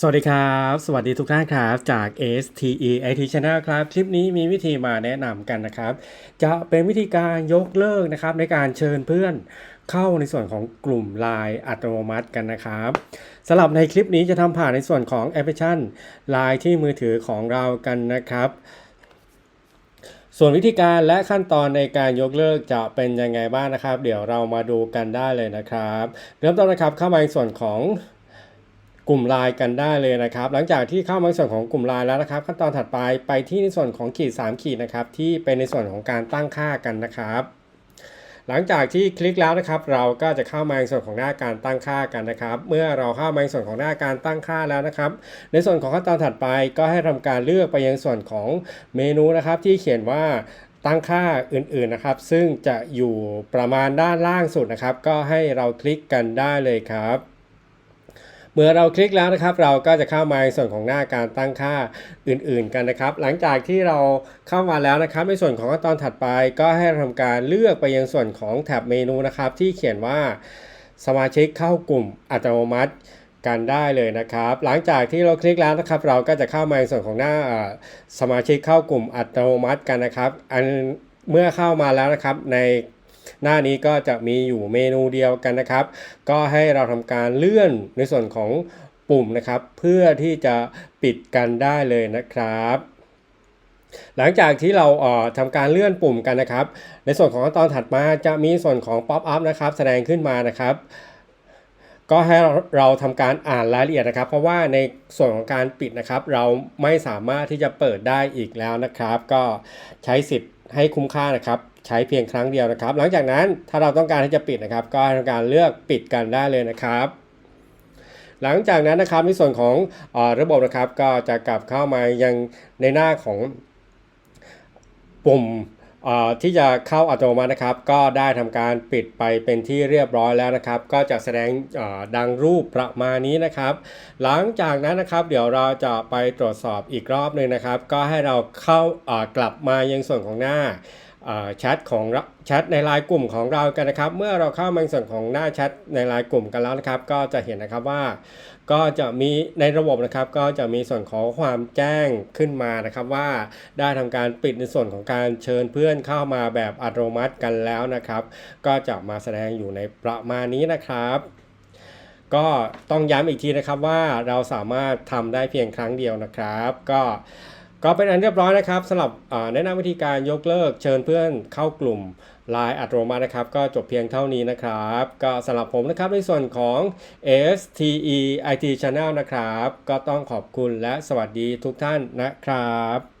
สวัสดีครับ สวัสดีทุกท่านครับ จาก STE IT Channel ครับ คลิปนี้มีวิธีมาแนะนำกันนะครับ จะเป็นวิธีการยกเลิกนะครับในการเชิญเพื่อนเข้าในส่วนของกลุ่ม Line อัตโนมัติกันนะครับสำหรับในคลิปนี้จะทำผ่านในส่วนของแอปพลิเคชัน Line ที่มือถือของเรากันนะครับส่วนวิธีการและขั้นตอนในการยกเลิกจะเป็นยังไงบ้างนะครับ เดี๋ยวเรามาดูกันได้เลยนะครับ เริ่มต้นนะครับเข้ามาในส่วนของ กลุ่มไลน์กันได้เลยนะครับ หลังจากที่เข้ามาในส่วนของกลุ่มไลน์แล้วนะครับ ขั้นตอนถัดไปไปที่ในส่วนของขีด 3 ขีดนะครับที่เป็นในส่วนของการตั้งค่ากันนะครับหลังจากที่คลิกแล้วนะครับ เราก็จะเข้ามาในส่วนของหน้าการตั้งค่ากันนะครับ เมื่อเราเข้ามาในส่วนของหน้าการตั้งค่าแล้วนะครับ ในส่วนของขั้นตอนถัดไปก็ให้ทำการเลือกไปยังส่วนของเมนูนะครับ ที่เขียนว่าตั้งค่าอื่นๆนะครับ ซึ่งจะอยู่ประมาณด้านล่างสุดนะครับ ก็ให้เราคลิกกันได้เลยครับ เมื่อเราคลิกแล้วนะครับ เราก็จะเข้ามาในส่วนของหน้าการตั้งค่าอื่นๆกันนะครับ หลังจากที่เราเข้ามาแล้วนะครับ ในส่วนของขั้นตอนถัดไปก็ให้ทำการเลือกไปยังส่วนของแท็บเมนูนะครับ ที่เขียนว่าสมาชิกเข้ากลุ่มอัตโนมัติกันได้เลยนะครับ หลังจากที่เราคลิกแล้วนะครับ เราก็จะเข้ามาในส่วนของหน้าสมาชิกเข้ากลุ่มอัตโนมัติกันนะครับ อันเมื่อเข้ามาแล้วนะครับใน หน้านี้ก็จะมีอยู่เมนูเดียวกันนะครับ ก็ให้เราทำการเลื่อนในส่วนของปุ่มนะครับ เพื่อที่จะปิดกันได้เลยนะครับ หลังจากที่เราเอ่อทำการเลื่อนปุ่มกันนะครับ ในส่วนของขั้นตอนถัดมาจะมีส่วนของ Pop up นะครับ แสดงขึ้นมานะครับก็ให้เรเราทำการอ่านรายละเอียดนะครับ เพราะว่าในส่วนของการปิดนะครับ เราไม่สามารถที่จะเปิดได้อีกแล้วนะครับ ก็ใช้สิทธิ์ให้คุ้มค่านะครับ ใช้เพียงครั้งเดียวนะครับ หลังจากนั้นถ้าเราต้องการที่จะปิดนะครับ ก็ทำการเลือกปิดกันได้เลยนะครับ หลังจากนั้นนะครับในส่วนของอระบบนะครับ ก็จะกลับเข้ามายังในหน้าของปุ่มที่จะเข้าอัตโนมัตินะครับ ก็ได้ทำการปิดไปเป็นที่เรียบร้อยแล้วนะครับ ก็จะแสดงดังรูปประมาณนี้นะครับ หลังจากนั้นนะครับ เดี๋ยวเราจะไปตรวจสอบอีกรอบหนึ่งนะครับ ก็ให้เราเข้ากลับมายังส่วนของหน้า แชทของแชทในไลน์กลุ่มของเรากันนะครับ เมื่อเราเข้ามาในส่วนของหน้าแชทในไลน์กลุ่มกันแล้วนะครับ ก็จะเห็นนะครับว่า ก็จะมีในระบบนะครับ ก็จะมีส่วนของความแจ้งขึ้นมานะครับว่าได้ทำการปิดในส่วนของการเชิญเพื่อนเข้ามาแบบอัตโนมัติกันแล้วนะครับ ก็จะมาแสดงอยู่ในประมาณนี้นะครับก็ต้องย้ำอีกทีนะครับว่าเราสามารถทำได้เพียงครั้งเดียวนะครับ ก็ ก็เป็นอันเรียบร้อยนะครับสำหรับแนะนำวิธีการยกเลิกเชิญเพื่อนเข้ากลุ่ม Line อัตโนมัตินะครับ ก็จบเพียงเท่านี้นะครับ ก็สำหรับผมนะครับในส่วนของ STE IT Channel นะครับ ก็ต้องขอบคุณและสวัสดีทุกท่านนะครับ